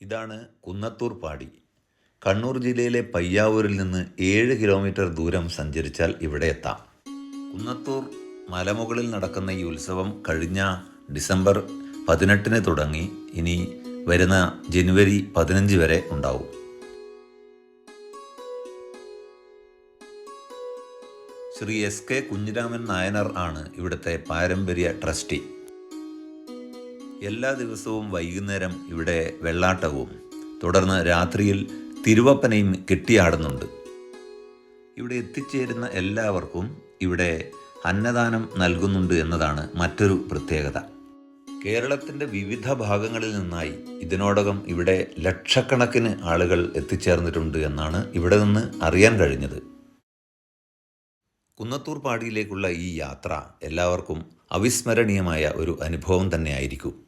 ഇതാണ് കുന്നത്തൂർ പാടി. കണ്ണൂർ ജില്ലയിലെ പയ്യാവൂരിൽ നിന്ന് ഏഴ് കിലോമീറ്റർ ദൂരം സഞ്ചരിച്ചാൽ ഇവിടെ എത്താം. കുന്നത്തൂർ മലമുകളിൽ നടക്കുന്ന ഈ ഉത്സവം കഴിഞ്ഞ ഡിസംബർ പതിനെട്ടിന് തുടങ്ങി. ഇനി വരുന്ന ജനുവരി പതിനഞ്ച് വരെ ഉണ്ടാവും. ശ്രീ എസ് കെ കുഞ്ഞിരാമൻ നായനാർ ആണ് ഇവിടുത്തെ പാരമ്പര്യ ട്രസ്റ്റി. എല്ലാ ദിവസവും വൈകുന്നേരം ഇവിടെ വെള്ളാട്ടവും. തുടർന്ന് രാത്രിയിൽ തിരുവപ്പനയും കെട്ടിയാടുന്നുണ്ട്. ഇവിടെ എത്തിച്ചേരുന്ന എല്ലാവർക്കും ഇവിടെ അന്നദാനം നൽകുന്നുണ്ട് എന്നതാണ് മറ്റൊരു പ്രത്യേകത. കേരളത്തിന്റെ വിവിധ ഭാഗങ്ങളിൽ നിന്നായി ഇതിനോടകം ഇവിടെ ലക്ഷക്കണക്കിന് ആളുകൾ എത്തിച്ചേർന്നിട്ടുണ്ട് എന്നാണ് ഇവിടെ നിന്ന് അറിയാൻ കഴിഞ്ഞത്. കുന്നത്തൂർ പാടിയിലേക്കുള്ള ഈ യാത്ര എല്ലാവർക്കും അവിസ്മരണീയമായ ഒരു അനുഭവം തന്നെയായിരിക്കും.